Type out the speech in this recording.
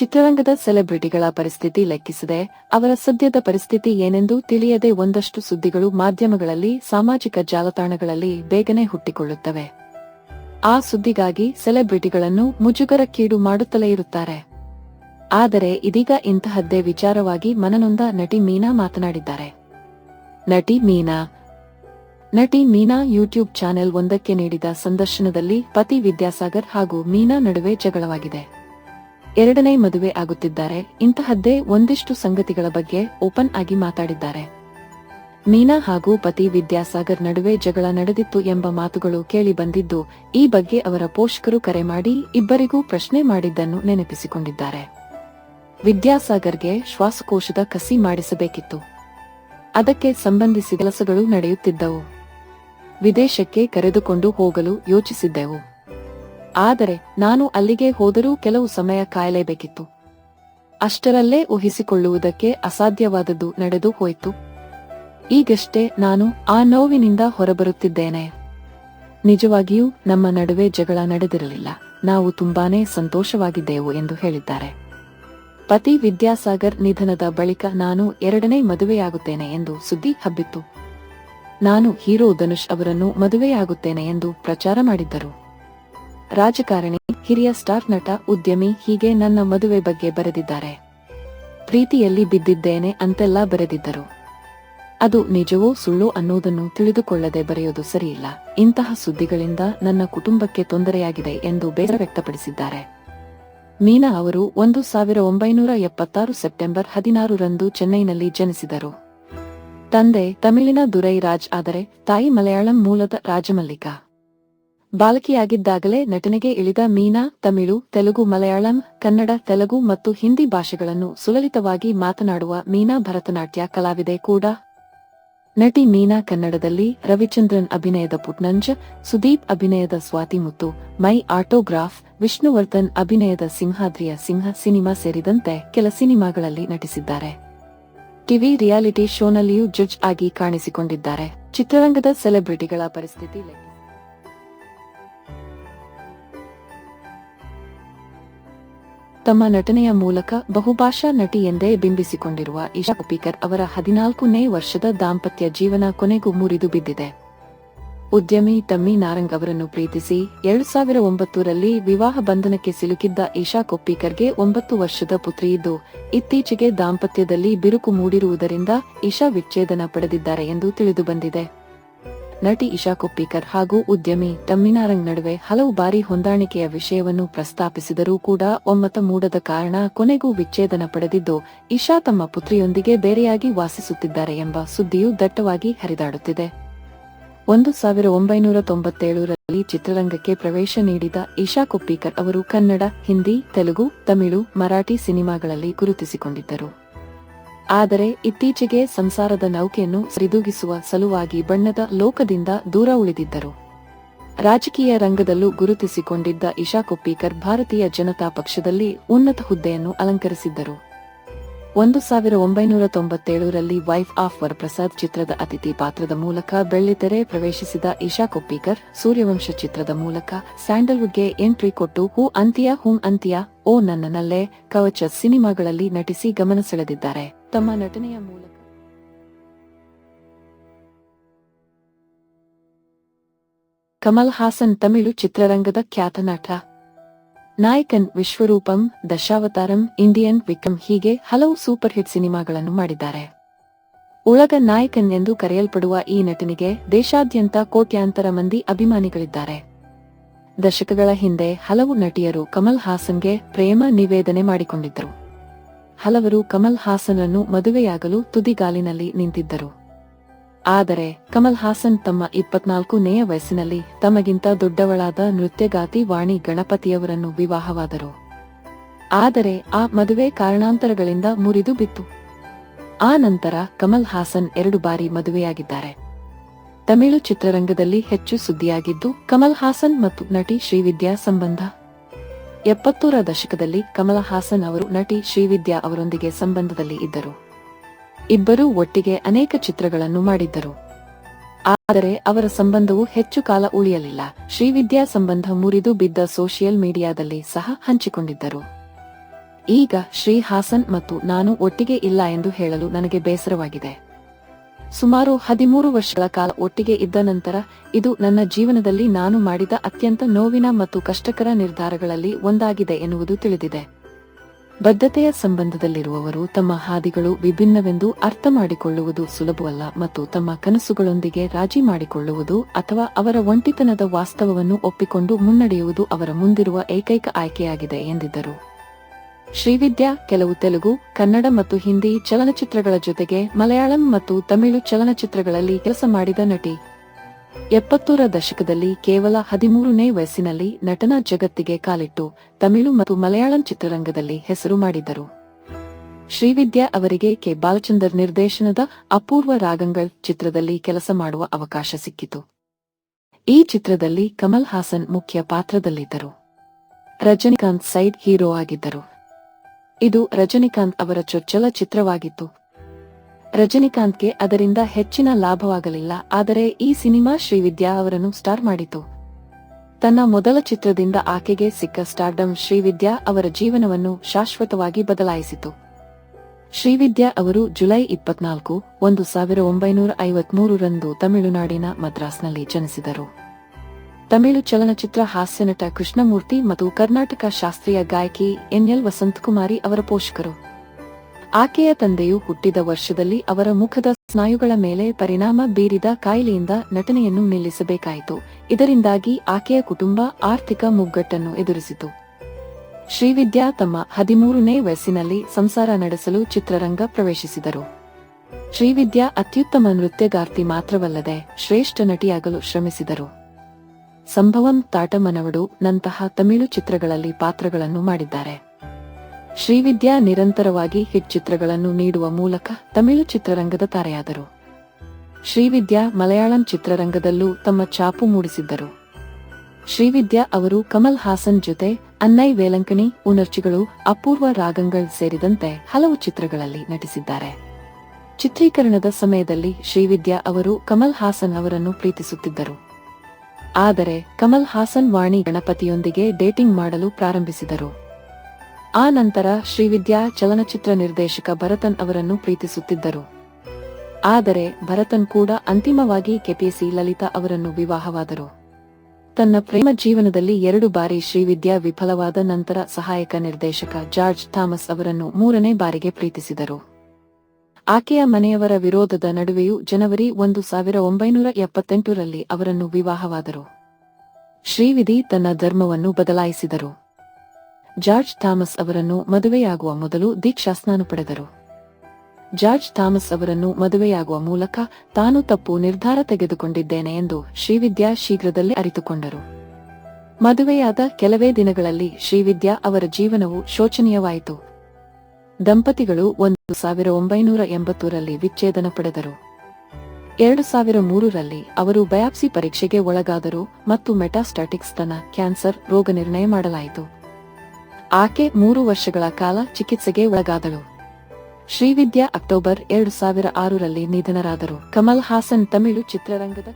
ಚಿತ್ರರಂಗದ ಸೆಲೆಬ್ರಿಟಿಗಳ ಪರಿಸ್ಥಿತಿ ಲೆಕ್ಕಿಸದೆ, ಅವರ ಸದ್ಯದ ಪರಿಸ್ಥಿತಿ ಏನೆಂದು ತಿಳಿಯದೆ ಒಂದಷ್ಟು ಸುದ್ದಿಗಳು ಮಾಧ್ಯಮಗಳಲ್ಲಿ, ಸಾಮಾಜಿಕ ಜಾಲತಾಣಗಳಲ್ಲಿ ಬೇಗನೆ ಹುಟ್ಟಿಕೊಳ್ಳುತ್ತವೆ. ಆ ಸುದ್ದಿಗಾಗಿ ಸೆಲೆಬ್ರಿಟಿಗಳನ್ನು ಮುಜುಗರಕ್ಕೀಡು ಮಾಡುತ್ತಲೇ ಇರುತ್ತಾರೆ. ಆದರೆ ಇದೀಗ ಇಂತಹದ್ದೇ ವಿಚಾರವಾಗಿ ಮನನೊಂದ ನಟಿ ಮೀನಾ ಮಾತನಾಡಿದ್ದಾರೆ. ನಟಿ ಮೀನಾ ನಟಿ ಮೀನಾ ಯೂಟ್ಯೂಬ್ ಚಾನೆಲ್ ಒಂದಕ್ಕೆ ನೀಡಿದ ಸಂದರ್ಶನದಲ್ಲಿ ಪತಿ ವಿದ್ಯಾಸಾಗರ್ ಹಾಗೂ ಮೀನಾ ನಡುವೆ ಜಗಳವಾಗಿದೆ. ಎರಡನೇ ಮದುವೆ ಆಗುತ್ತಿದ್ದಾರೆ. ಇಂತಹದ್ದೇ ಒಂದಿಷ್ಟು ಸಂಗತಿಗಳ ಬಗ್ಗೆ ಓಪನ್ ಆಗಿ ಮಾತಾಡಿದ್ದಾರೆ. ಮೀನಾ ಹಾಗೂ ಪತಿ ವಿದ್ಯಾಸಾಗರ್ ನಡುವೆ ಜಗಳ ನಡೆದಿತ್ತು ಎಂಬ ಮಾತುಗಳು ಕೇಳಿ ಬಂದಿದ್ದು, ಈ ಬಗ್ಗೆ ಅವರ ಪೋಷಕರು ಕರೆ ಮಾಡಿ ಇಬ್ಬರಿಗೂ ಪ್ರಶ್ನೆ ಮಾಡಿದ್ದನ್ನು ನೆನಪಿಸಿಕೊಂಡಿದ್ದಾರೆ. ವಿದ್ಯಾಸಾಗರ್ಗೆ ಶ್ವಾಸಕೋಶದ ಕಸಿ ಮಾಡಿಸಬೇಕಿತ್ತು. ಅದಕ್ಕೆ ಸಂಬಂಧಿಸಿದ ಕೆಲಸಗಳು ನಡೆಯುತ್ತಿದ್ದವು. ವಿದೇಶಕ್ಕೆ ಕರೆದುಕೊಂಡು ಹೋಗಲು ಯೋಚಿಸಿದ್ದೆವು. ಆದರೆ ನಾನು ಅಲ್ಲಿಗೆ ಹೋದರೂ ಕೆಲವು ಸಮಯ ಕಾಯಲೇಬೇಕಿತ್ತು. ಅಷ್ಟರಲ್ಲೇ ಊಹಿಸಿಕೊಳ್ಳುವುದಕ್ಕೆ ಅಸಾಧ್ಯವಾದದ್ದು ನಡೆದು ಹೋಯಿತು. ಈಗಷ್ಟೇ ನಾನು ಆ ನೋವಿನಿಂದ ಹೊರಬರುತ್ತಿದ್ದೇನೆ. ನಿಜವಾಗಿಯೂ ನಮ್ಮ ನಡುವೆ ಜಗಳ ನಡೆದಿರಲಿಲ್ಲ. ನಾವು ತುಂಬಾನೇ ಸಂತೋಷವಾಗಿದ್ದೆವು ಎಂದು ಹೇಳಿದ್ದಾರೆ. ಪತಿ ವಿದ್ಯಾಸಾಗರ್ ನಿಧನದ ಬಳಿಕ ನಾನು ಎರಡನೇ ಮದುವೆಯಾಗುತ್ತೇನೆ ಎಂದು ಸುದ್ದಿ ಹಬ್ಬಿತ್ತು. ನಾನು ಹೀರೋ ಧನುಷ್ ಅವರನ್ನು ಮದುವೆಯಾಗುತ್ತೇನೆ ಎಂದು ಪ್ರಚಾರ ಮಾಡಿದ್ದರು. ರಾಜಕಾರಣಿ, ಹಿರಿಯ ಸ್ಟಾರ್ ನಟ, ಉದ್ಯಮಿ ಹೀಗೆ ನನ್ನ ಮದುವೆ ಬಗ್ಗೆ ಬರೆದಿದ್ದಾರೆ. ಪ್ರೀತಿಯಲ್ಲಿ ಬಿದ್ದಿದ್ದೇನೆ ಅಂತೆಲ್ಲ ಬರೆದಿದ್ದರು. ಅದು ನಿಜವೋ ಸುಳ್ಳು ಅನ್ನೋದನ್ನು ತಿಳಿದುಕೊಳ್ಳದೆ ಬರೆಯೋದು ಸರಿಯಿಲ್ಲ. ಇಂತಹ ಸುದ್ದಿಗಳಿಂದ ನನ್ನ ಕುಟುಂಬಕ್ಕೆ ತೊಂದರೆಯಾಗಿದೆ ಎಂದು ಬೇಸರ ವ್ಯಕ್ತಪಡಿಸಿದ್ದಾರೆ. ಮೀನಾ ಅವರು ಒಂದು ಸಾವಿರ ಒಂಬೈನೂರ ಎಪ್ಪತ್ತಾರು ಸೆಪ್ಟೆಂಬರ್ ಹದಿನಾರರಂದು ಚೆನ್ನೈನಲ್ಲಿ ಜನಿಸಿದರು. ತಂದೆ ತಮಿಳಿನ ದುರೈ ರಾಜ್ ಆದರೆ ತಾಯಿ ಮಲಯಾಳಂ ಮೂಲದ ರಾಜಮಲ್ಲಿಕಾ. ಬಾಲಕಿಯಾಗಿದ್ದಾಗಲೇ ನಟನೆಗೆ ಇಳಿದ ಮೀನಾ, ತಮಿಳು, ತೆಲುಗು, ಮಲಯಾಳಂ, ಕನ್ನಡ, ತೆಲುಗು ಮತ್ತು ಹಿಂದಿ ಭಾಷೆಗಳನ್ನು ಸುಲಲಿತವಾಗಿ ಮಾತನಾಡುವ ಮೀನಾ ಭರತನಾಟ್ಯ ಕಲಾವಿದೆ ಕೂಡ. ನಟಿ ಮೀನಾ ಕನ್ನಡದಲ್ಲಿ ರವಿಚಂದ್ರನ್ ಅಭಿನಯದ ಪುಟ್ನಂಜ್, ಸುದೀಪ್ ಅಭಿನಯದ ಸ್ವಾತಿ ಮುತ್ತು, ಮೈ ಆಟೋಗ್ರಾಫ್, ವಿಷ್ಣುವರ್ಧನ್ ಅಭಿನಯದ ಸಿಂಹಾದ್ರಿಯ ಸಿಂಹ ಸಿನಿಮಾ ಸೇರಿದಂತೆ ಕೆಲ ಸಿನಿಮಾಗಳಲ್ಲಿ ನಟಿಸಿದ್ದಾರೆ. ಟಿವಿ ರಿಯಾಲಿಟಿ ಶೋನಲ್ಲಿಯೂ ಜಡ್ಜ್ ಆಗಿ ಕಾಣಿಸಿಕೊಂಡಿದ್ದಾರೆ. ಚಿತ್ರರಂಗದ ಸೆಲೆಬ್ರಿಟಿಗಳ ಪರಿಸ್ಥಿತಿ ತಮ್ಮ ನಟನೆಯ ಮೂಲಕ ಬಹುಭಾಷಾ ನಟಿ ಎಂದೇ ಬಿಂಬಿಸಿಕೊಂಡಿರುವ ಇಶಾ ಕೊಪ್ಪಿಕರ್ ಅವರ ಹದಿನಾಲ್ಕನೇ ವರ್ಷದ ದಾಂಪತ್ಯ ಜೀವನ ಕೊನೆಗೂ ಮುರಿದು ಬಿದ್ದಿದೆ. ಉದ್ಯಮಿ ತಮ್ಮಿ ನಾರಂಗ್ ಅವರನ್ನು ಪ್ರೀತಿಸಿ ಎರಡು ಸಾವಿರ ಒಂಬತ್ತರಲ್ಲಿ ವಿವಾಹ ಬಂಧನಕ್ಕೆ ಸಿಲುಕಿದ್ದ ಈಶಾ ಕೊಪ್ಪಿಕರ್ಗೆ ಒಂಬತ್ತು ವರ್ಷದ ಪುತ್ರಿಯಿದ್ದು ಇತ್ತೀಚೆಗೆ ದಾಂಪತ್ಯದಲ್ಲಿ ಬಿರುಕು ಮೂಡಿರುವುದರಿಂದ ಈಶಾ ವಿಚ್ಛೇದನ ಪಡೆದಿದ್ದಾರೆ ಎಂದು ತಿಳಿದುಬಂದಿದೆ ನಟಿ ಇಶಾ ಕೊಪ್ಪಿಕರ್ ಹಾಗೂ ಉದ್ಯಮಿ ತಮ್ಮಿನಾರಂಗ್ ನಡುವೆ ಹಲವು ಬಾರಿ ಹೊಂದಾಣಿಕೆಯ ವಿಷಯವನ್ನು ಪ್ರಸ್ತಾಪಿಸಿದರೂ ಕೂಡ ಒಮ್ಮತ ಮೂಡದ ಕಾರಣ ಕೊನೆಗೂ ವಿಚ್ಛೇದನ ಪಡೆದಿದ್ದು, ಇಶಾ ತಮ್ಮ ಪುತ್ರಿಯೊಂದಿಗೆ ಬೇರೆಯಾಗಿ ವಾಸಿಸುತ್ತಿದ್ದಾರೆ ಎಂಬ ಸುದ್ದಿಯು ದಟ್ಟವಾಗಿ ಹರಿದಾಡುತ್ತಿದೆ. ಒಂದು ಸಾವಿರ ಒಂಬೈನೂರ ತೊಂಬತ್ತೇಳರಲ್ಲಿ ಚಿತ್ರರಂಗಕ್ಕೆ ಪ್ರವೇಶ ನೀಡಿದ ಇಶಾ ಕೊಪ್ಪಿಕರ್ ಅವರು ಕನ್ನಡ, ಹಿಂದಿ, ತೆಲುಗು, ತಮಿಳು, ಮರಾಠಿ ಸಿನಿಮಾಗಳಲ್ಲಿ ಗುರುತಿಸಿಕೊಂಡಿದ್ದರು. ಆದರೆ ಇತ್ತೀಚೆಗೆ ಸಂಸಾರದ ನೌಕೆಯನ್ನು ಸರಿದೂಗಿಸುವ ಸಲುವಾಗಿ ಬಣ್ಣದ ಲೋಕದಿಂದ ದೂರ ಉಳಿದಿದ್ದರು. ರಾಜಕೀಯ ರಂಗದಲ್ಲೂ ಗುರುತಿಸಿಕೊಂಡಿದ್ದ ಇಶಾ ಕೊಪ್ಪಿಕರ್ ಭಾರತೀಯ ಜನತಾ ಪಕ್ಷದಲ್ಲಿ ಉನ್ನತ ಹುದ್ದೆಯನ್ನು ಅಲಂಕರಿಸಿದ್ದರು. ಒಂದು ಸಾವಿರ ಒಂಬೈನೂರ ತೊಂಬತ್ತೇಳರಲ್ಲಿ ವೈಫ್ ಆಫ್ ವರಪ್ರಸಾದ್ ಚಿತ್ರದ ಅತಿಥಿ ಪಾತ್ರದ ಮೂಲಕ ಬೆಳ್ಳಿತೆರೆ ಪ್ರವೇಶಿಸಿದ ಇಶಾ ಕೊಪ್ಪಿಕರ್ ಸೂರ್ಯವಂಶ ಚಿತ್ರದ ಮೂಲಕ ಸ್ಯಾಂಡಲ್ವುಡ್ಗೆ ಎಂಟ್ರಿ ಕೊಟ್ಟು ಹೂ ಅಂತ್ಯ ಹೂಂ ಅಂತ್ಯ, ಓ ನನ್ನನಲ್ಲೇ ಕವಚ ಸಿನಿಮಾಗಳಲ್ಲಿ ನಟಿಸಿ ಗಮನ ಸೆಳೆದಿದ್ದಾರೆ. ತಮ್ಮ ನಟನೆಯ ಮೂಲಕ. ಕಮಲ್ ಹಾಸನ್ ತಮಿಳು ಚಿತ್ರರಂಗದ ಖ್ಯಾತ ನಟ. ನಾಯಕನ್ ವಿಶ್ವರೂಪಂ, ದಶಾವತಾರಂ, ಇಂಡಿಯನ್ ವಿಕ್ರಮ್ ಹೀಗೆ ಹಲವು ಸೂಪರ್ ಹಿಟ್ ಸಿನಿಮಾಗಳನ್ನು ಮಾಡಿದ್ದಾರೆ. ಉಳಗ ನಾಯಕನ್ ಎಂದು ಕರೆಯಲ್ಪಡುವ ಈ ನಟನಿಗೆ ದೇಶಾದ್ಯಂತ ಕೋಟ್ಯಾಂತರ ಮಂದಿ ಅಭಿಮಾನಿಗಳಿದ್ದಾರೆ. ದಶಕಗಳ ಹಿಂದೆ ಹಲವು ನಟಿಯರು ಕಮಲ್ ಹಾಸನ್ಗೆ ಪ್ರೇಮ ನಿವೇದನೆ ಮಾಡಿಕೊಂಡಿದ್ದರು. ಹಲವರು ಕಮಲ್ ಹಾಸನನ್ನು ಮದುವೆಯಾಗಲು ತುದಿಗಾಲಿನಲ್ಲಿ ನಿಂತಿದ್ದರು. ಆದರೆ ಕಮಲ್ ಹಾಸನ್ ತಮ್ಮ ಇಪ್ಪತ್ನಾಲ್ಕನೆಯ ವಯಸ್ಸಿನಲ್ಲಿ ತಮಗಿಂತ ದೊಡ್ಡವಳಾದ ನೃತ್ಯಗಾತಿ ವಾಣಿ ಗಣಪತಿಯವರನ್ನು ವಿವಾಹವಾದರು. ಆದರೆ ಆ ಮದುವೆ ಕಾರಣಾಂತರಗಳಿಂದ ಮುರಿದು ಬಿತ್ತು. ಆ ನಂತರ ಕಮಲ್ ಹಾಸನ್ ಎರಡು ಬಾರಿ ಮದುವೆಯಾಗಿದ್ದಾರೆ. ತಮಿಳು ಚಿತ್ರರಂಗದಲ್ಲಿ ಹೆಚ್ಚು ಸುದ್ದಿಯಾಗಿದ್ದು, ಕಮಲ್ ಹಾಸನ್ ಮತ್ತು ನಟಿ ಶ್ರೀವಿದ್ಯಾ ಸಂಬಂಧ ಎಪ್ಪತ್ತೂರ ದಶಕದಲ್ಲಿ ಕಮಲ ಹಾಸನ್ ಅವರು ನಟಿ ಶ್ರೀವಿದ್ಯಾ ಅವರೊಂದಿಗೆ ಸಂಬಂಧದಲ್ಲಿ ಇದ್ದರು. ಇಬ್ಬರೂ ಒಟ್ಟಿಗೆ ಅನೇಕ ಚಿತ್ರಗಳನ್ನು ಮಾಡಿದ್ದರು. ಆದರೆ ಅವರ ಸಂಬಂಧವು ಹೆಚ್ಚು ಕಾಲ ಉಳಿಯಲಿಲ್ಲ. ಶ್ರೀವಿದ್ಯಾ ಸಂಬಂಧ ಮುರಿದು ಬಿದ್ದ ಸೋಷಿಯಲ್ ಮೀಡಿಯಾದಲ್ಲಿ ಸಹ ಹಂಚಿಕೊಂಡಿದ್ದರು. ಈಗ ಶ್ರೀ ಹಾಸನ್ ಮತ್ತು ನಾನು ಒಟ್ಟಿಗೆ ಇಲ್ಲ ಎಂದು ಹೇಳಲು ನನಗೆ ಬೇಸರವಾಗಿದೆ. ಸುಮಾರು ಹದಿಮೂರು ವರ್ಷಗಳ ಕಾಲ ಒಟ್ಟಿಗೆ ಇದ್ದ ನಂತರ, ಇದು ನನ್ನ ಜೀವನದಲ್ಲಿ ನಾನು ಮಾಡಿದ ಅತ್ಯಂತ ನೋವಿನ ಮತ್ತು ಕಷ್ಟಕರ ನಿರ್ಧಾರಗಳಲ್ಲಿ ಒಂದಾಗಿದೆ ಎನ್ನುವುದು ತಿಳಿದಿದೆ. ಬದ್ಧತೆಯ ಸಂಬಂಧದಲ್ಲಿರುವವರು ತಮ್ಮ ಹಾದಿಗಳು ವಿಭಿನ್ನವೆಂದು ಅರ್ಥ ಮಾಡಿಕೊಳ್ಳುವುದು ಸುಲಭವಲ್ಲ ಮತ್ತು ತಮ್ಮ ಕನಸುಗಳೊಂದಿಗೆ ರಾಜಿ ಮಾಡಿಕೊಳ್ಳುವುದು ಅಥವಾ ಅವರ ಒಂಟಿತನದ ವಾಸ್ತವವನ್ನು ಒಪ್ಪಿಕೊಂಡು ಮುನ್ನಡೆಯುವುದು ಅವರ ಮುಂದಿರುವ ಏಕೈಕ ಆಯ್ಕೆಯಾಗಿದೆ ಎಂದಿದ್ದರು. ಶ್ರೀವಿದ್ಯಾ, ಕೆಲವು ತೆಲುಗು, ಕನ್ನಡ ಮತ್ತು ಹಿಂದಿ ಚಲನಚಿತ್ರಗಳ ಜೊತೆಗೆ ಮಲಯಾಳಂ ಮತ್ತು ತಮಿಳು ಚಲನಚಿತ್ರಗಳಲ್ಲಿ ಕೆಲಸ ಮಾಡಿದ ನಟಿ. ಎಪ್ಪತ್ತೂರ ದಶಕದಲ್ಲಿ ಕೇವಲ ಹದಿಮೂರನೇ ವಯಸ್ಸಿನಲ್ಲಿ ನಟನಾ ಜಗತ್ತಿಗೆ ಕಾಲಿಟ್ಟು ತಮಿಳು ಮತ್ತು ಮಲಯಾಳಂ ಚಿತ್ರರಂಗದಲ್ಲಿ ಹೆಸರು ಮಾಡಿದ್ದರು. ಶ್ರೀವಿದ್ಯಾ ಅವರಿಗೆ ಕೆ. ಬಾಲಚಂದರ್ ನಿರ್ದೇಶನದ ಅಪೂರ್ವ ರಾಗಂಗಳ್ ಚಿತ್ರದಲ್ಲಿ ಕೆಲಸ ಮಾಡುವ ಅವಕಾಶ ಸಿಕ್ಕಿತು. ಈ ಚಿತ್ರದಲ್ಲಿ ಕಮಲ್ ಹಾಸನ್ ಮುಖ್ಯ ಪಾತ್ರದಲ್ಲಿದ್ದರು. ರಜನಿಕಾಂತ್ ಸೈಡ್ ಹೀರೋ ಆಗಿದ್ದರು. ಇದು ರಜನಿಕಾಂತ್ ಅವರ ಚೊಚ್ಚಲ ಚಿತ್ರವಾಗಿತ್ತು. ರಜನಿಕಾಂತ್ಗೆ ಅದರಿಂದ ಹೆಚ್ಚಿನ ಲಾಭವಾಗಲಿಲ್ಲ, ಆದರೆ ಈ ಸಿನಿಮಾ ಶ್ರೀವಿದ್ಯಾ ಅವರನ್ನು ಸ್ಟಾರ್ ಮಾಡಿತು. ತನ್ನ ಮೊದಲ ಚಿತ್ರದಿಂದ ಆಕೆಗೆ ಸಿಕ್ಕ ಸ್ಟಾರ್ಡಮ್ ಶ್ರೀವಿದ್ಯಾ ಅವರ ಜೀವನವನ್ನು ಶಾಶ್ವತವಾಗಿ ಬದಲಾಯಿಸಿತು. ಶ್ರೀವಿದ್ಯಾ ಅವರು ಜುಲೈ ಇಪ್ಪತ್ನಾಲ್ಕು, ಒಂದು ಸಾವಿರ ಒಂಬೈನೂರ ಐವತ್ಮೂರರಂದು ತಮಿಳುನಾಡಿನ ಮದ್ರಾಸ್ನಲ್ಲಿ ಜನಿಸಿದರು. ತಮಿಳು ಚಲನಚಿತ್ರ ಹಾಸ್ಯನಟ ಕೃಷ್ಣಮೂರ್ತಿ ಮತ್ತು ಕರ್ನಾಟಕ ಶಾಸ್ತ್ರೀಯ ಗಾಯಕಿ ಎನ್ಎಲ್ ವಸಂತಕುಮಾರಿ ಅವರ ಪೋಷಕರು. ಆಕೆಯ ತಂದೆಯು ಹುಟ್ಟಿದ ವರ್ಷದಲ್ಲಿ ಅವರ ಮುಖದ ಸ್ನಾಯುಗಳ ಮೇಲೆ ಪರಿಣಾಮ ಬೀರಿದ ಕಾಯಿಲೆಯಿಂದ ನಟನೆಯನ್ನು ನಿಲ್ಲಿಸಬೇಕಾಯಿತು. ಇದರಿಂದಾಗಿ ಆಕೆಯ ಕುಟುಂಬ ಆರ್ಥಿಕ ಮುಗ್ಗಟ್ಟನ್ನು ಎದುರಿಸಿತು. ಶ್ರೀವಿದ್ಯಾ ತಮ್ಮ ಹದಿಮೂರನೇ ವಯಸ್ಸಿನಲ್ಲಿ ಸಂಸಾರ ನಡೆಸಲು ಚಿತ್ರರಂಗ ಪ್ರವೇಶಿಸಿದರು. ಶ್ರೀವಿದ್ಯಾ ಅತ್ಯುತ್ತಮ ನೃತ್ಯಗಾರ್ತಿ ಮಾತ್ರವಲ್ಲದೆ ಶ್ರೇಷ್ಠ ನಟಿಯಾಗಲು ಶ್ರಮಿಸಿದರು. ಸಂಭವಂ ತಾಟಮನವಡು ನಂತಹ ತಮಿಳು ಚಿತ್ರಗಳಲ್ಲಿ ಪಾತ್ರಗಳನ್ನು ಮಾಡಿದ್ದಾರೆ. ಶ್ರೀವಿದ್ಯಾ ನಿರಂತರವಾಗಿ ಹಿಟ್ ಚಿತ್ರಗಳನ್ನು ನೀಡುವ ಮೂಲಕ ತಮಿಳು ಚಿತ್ರರಂಗದ ತಾರೆಯಾದರು. ಶ್ರೀವಿದ್ಯಾ ಮಲಯಾಳಂ ಚಿತ್ರರಂಗದಲ್ಲೂ ತಮ್ಮ ಛಾಪು ಮೂಡಿಸಿದ್ದರು. ಶ್ರೀವಿದ್ಯಾ ಅವರು ಕಮಲ್ ಹಾಸನ್ ಜೊತೆ ಅನ್ನೈ ವೇಲಂಕಣಿ ಉಣರ್ಚಿಗಳು ಅಪೂರ್ವ ರಾಗಂಗಳ್ ಸೇರಿದಂತೆ ಹಲವು ಚಿತ್ರಗಳಲ್ಲಿ ನಟಿಸಿದ್ದಾರೆ. ಚಿತ್ರೀಕರಣದ ಸಮಯದಲ್ಲಿ ಶ್ರೀವಿದ್ಯಾ ಅವರು ಕಮಲ್ ಹಾಸನ್ ಅವರನ್ನು ಪ್ರೀತಿಸುತ್ತಿದ್ದರು. ಆದರೆ ಕಮಲ್ ಹಾಸನ್ ವಾಣಿ ಗಣಪತಿಯೊಂದಿಗೆ ಡೇಟಿಂಗ್ ಮಾಡಲು ಪ್ರಾರಂಭಿಸಿದರು. ಆ ನಂತರ ಶ್ರೀವಿದ್ಯಾ ಚಲನಚಿತ್ರ ನಿರ್ದೇಶಕ ಭರತನ್ ಅವರನ್ನು ಪ್ರೀತಿಸುತ್ತಿದ್ದರು. ಆದರೆ ಭರತನ್ ಕೂಡ ಅಂತಿಮವಾಗಿ ಕೆಪಿಸಿ ಲಲಿತಾ ಅವರನ್ನು ವಿವಾಹವಾದರು. ತನ್ನ ಪ್ರೇಮ ಜೀವನದಲ್ಲಿ ಎರಡು ಬಾರಿ ಶ್ರೀವಿದ್ಯಾ ವಿಫಲವಾದ ನಂತರ ಸಹಾಯಕ ನಿರ್ದೇಶಕ ಜಾರ್ಜ್ ಥಾಮಸ್ ಅವರನ್ನು ಮೂರನೇ ಬಾರಿಗೆ ಪ್ರೀತಿಸಿದರು. ಆಕೆಯ ಮನೆಯವರ ವಿರೋಧದ ನಡುವೆಯೂ ಜನವರಿ ಒಂದು ಸಾವಿರ ಒಂಬೈನೂರ ಎಪ್ಪತ್ತೆಂಟರಲ್ಲಿ ಅವರನ್ನು ವಿವಾಹವಾದರು. ಶ್ರೀವಿಧಿ ತನ್ನ ಧರ್ಮವನ್ನು ಬದಲಾಯಿಸಿದರು. ಜಾರ್ಜ್ ಥಾಮಸ್ ಅವರನ್ನು ಮದುವೆಯಾಗುವ ಮೊದಲು ದೀಕ್ಷಾಸ್ನಾನ ಪಡೆದರು. ಜಾರ್ಜ್ ಥಾಮಸ್ ಅವರನ್ನು ಮದುವೆಯಾಗುವ ಮೂಲಕ ತಾನು ತಪ್ಪು ನಿರ್ಧಾರ ತೆಗೆದುಕೊಂಡಿದ್ದೇನೆ ಎಂದು ಶ್ರೀವಿದ್ಯಾ ಶೀಘ್ರದಲ್ಲೇ ಅರಿತುಕೊಂಡರು. ಮದುವೆಯಾದ ಕೆಲವೇ ದಿನಗಳಲ್ಲಿ ಶ್ರೀವಿದ್ಯಾ ಅವರ ಜೀವನವು ಶೋಚನೀಯವಾಯಿತು. ದಂಪತಿಗಳು ಒಂದು ಸಾವಿರ ಒಂಬೈನೂರ ಎಂಬತ್ತೂರಲ್ಲಿ ವಿಚ್ಛೇದನ ಪಡೆದರು. ಎರಡು ಸಾವಿರ ಮೂರರಲ್ಲಿ ಅವರು ಬಯಾಪ್ಸಿ ಪರೀಕ್ಷೆಗೆ ಒಳಗಾದರು ಮತ್ತು ಮೆಟಾಸ್ಟಾಟಿಕ್ ಸ್ತನ ಕ್ಯಾನ್ಸರ್ ರೋಗ ನಿರ್ಣಯ ಮಾಡಲಾಯಿತು. ಆಕೆ ಮೂರು ವರ್ಷಗಳ ಕಾಲ ಚಿಕಿತ್ಸೆಗೆ ಒಳಗಾದಳು. ಶ್ರೀವಿದ್ಯಾ ಅಕ್ಟೋಬರ್ ಎರಡು ಸಾವಿರ ಆರರಲ್ಲಿ ನಿಧನರಾದರು. ಕಮಲ್ ಹಾಸನ್ ತಮಿಳು ಚಿತ್ರರಂಗದ